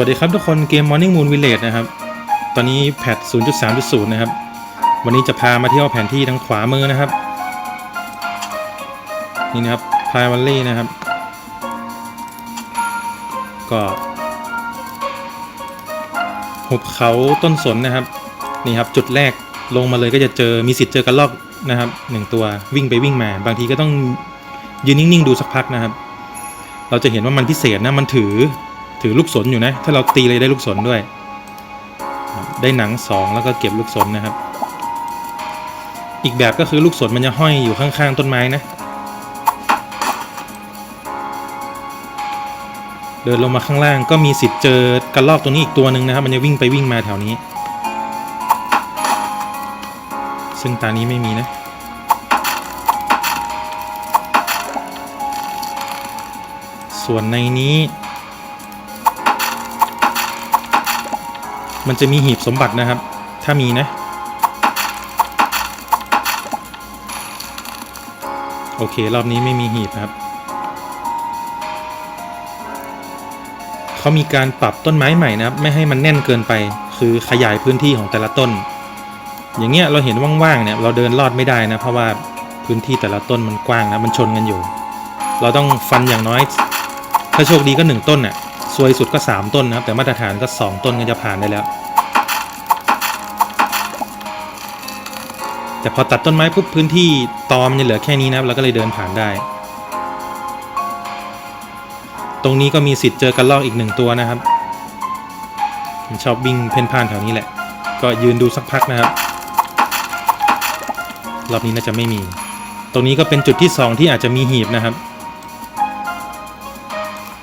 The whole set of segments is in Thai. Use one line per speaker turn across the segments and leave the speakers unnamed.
วัสดีครับทุกคนเกม Morning Moon Village นะครับ ตอนนี้แพท 0.3.0 นะครับ วันนี้จะพามาเที่ยวแผนที่ทางขวามือนะครับ นี่นะครับพายวันลี่นะครับ ก็หุบเขาต้นสนนะครับ นี่ครับจุดแรกลงมาเลยก็จะเจอมีสิทธิ์เจอกระรอกนะครับหนึ่งตัววิ่งไปวิ่งมา บางทีก็ต้องยืนนิ่งๆดูสักพักนะครับ เราจะเห็นว่ามันพิเศษนะมันถือ ถือลูกศรอยู่นะ ถ้าเราตีเลยได้ลูกศรด้วย ได้หนังสองแล้วก็เก็บลูกศรนะครับ อีกแบบก็คือลูกศรมันจะห้อยอยู่ข้างๆต้นไม้นะ เดินลงมาข้างล่างก็มีสิทธิ์เจอกระรอกตัวนี้อีกตัวหนึ่งนะครับ มันจะวิ่งไปวิ่งมาแถวนี้ ซึ่งตานี้ไม่มีนะส่วนในนี้ มันจะมีหีบสมบัตินะครับ ถ้ามีนะ โอเค รอบนี้ไม่มีหีบครับ เขามีการปรับต้นไม้ใหม่นะครับ ไม่ให้มันแน่นเกินไป คือขยายพื้นที่ของแต่ละต้น อย่างเงี้ยเราเห็นว่างๆเนี่ย เราเดินลอดไม่ได้นะ เพราะว่าพื้นที่แต่ละต้นมันกว้างนะ มันชนกันอยู่ เราต้องฟันอย่างน้อย ถ้าโชคดีก็หนึ่งต้นน่ะ ซวยสุดก็สามต้นนะครับ แต่มาตรฐานก็สองต้นก็จะผ่านได้แล้ว แต่พอตัดต้นไม้ปุ๊บพื้นที่ตอมันจะเหลือแค่นี้นะครับเราก็เลยเดินผ่านได้ ตรงนี้ก็มีสิทธิ์เจอกระรอกอีกหนึ่งตัวนะครับมันชอบวิ่งเพ่นพ่านแถวนี้แหละ ก็ยืนดูสักพักนะครับ รอบนี้น่าจะไม่มี ตรงนี้ก็เป็นจุดที่สองที่อาจจะมีหีบนะครับ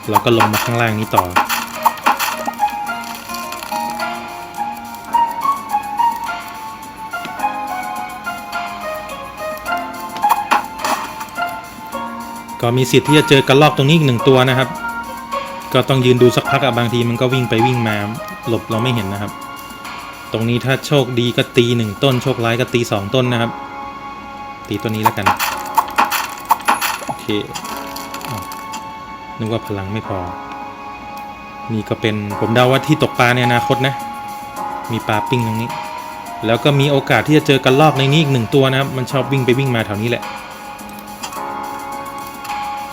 เราก็ลงมาข้างล่างนี้ต่อ ก็มีสิทธิ์ที่จะเจอกระรอกตรงนี้อีกหนึ่งตัวนะครับ ก็ต้องยืนดูสักพักอะบางทีมันก็วิ่งไปวิ่งมาหลบเราไม่เห็นนะครับ ตรงนี้ถ้าโชคดีก็ตีหนึ่งต้น โชคร้ายก็ตีสองต้นนะครับ ตีต้นนี้แล้วกัน โอเค นึกว่าพลังไม่พอ นี่ก็เป็นผมเดาว่าที่ตกปลาในอนาคตนะ มีปลาปิ้งตรงนี้ แล้วก็มีโอกาสที่จะเจอกระรอกในนี้อีกหนึ่งตัวนะครับ มันชอบวิ่งไปวิ่งมาแถวนี้แหละ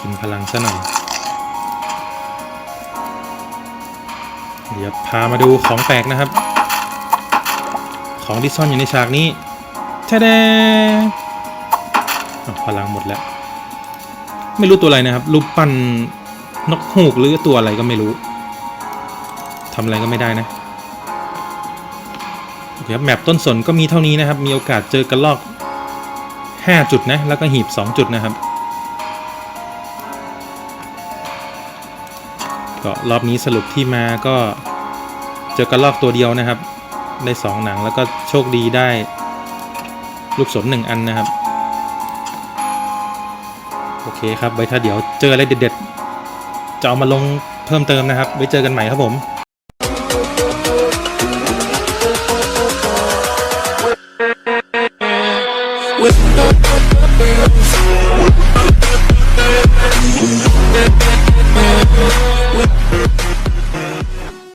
กินพลังซะหน่อยเดี๋ยวพามาดูของแปลกนะครับ ของที่ซ่อนอยู่ในฉากนี้แท้แดพลังหมดแล้ว ไม่รู้ตัวอะไรนะครับ รูปปั้น นกฮูกหรือตัวอะไรก็ไม่รู้ทำอะไรก็ไม่ได้นะโอเคครับแมปต้นสนก็มีเท่านี้นะครับ มีโอกาสเจอกระลอก 5 จุดนะ แล้วก็หีบ 2 จุดนะครับ ก็รอบนี้สรุปที่มาก็เจอกระลอกตัวเดียวนะครับ ได้สองหนังแล้วก็โชคดีได้ลูกศรหนึ่งอันนะครับ โอเคครับไว้ถ้าเดี๋ยวเจออะไรเด็ด ๆ จะเอามาลงเพิ่มเติมนะครับ ไว้เจอกันใหม่ครับผม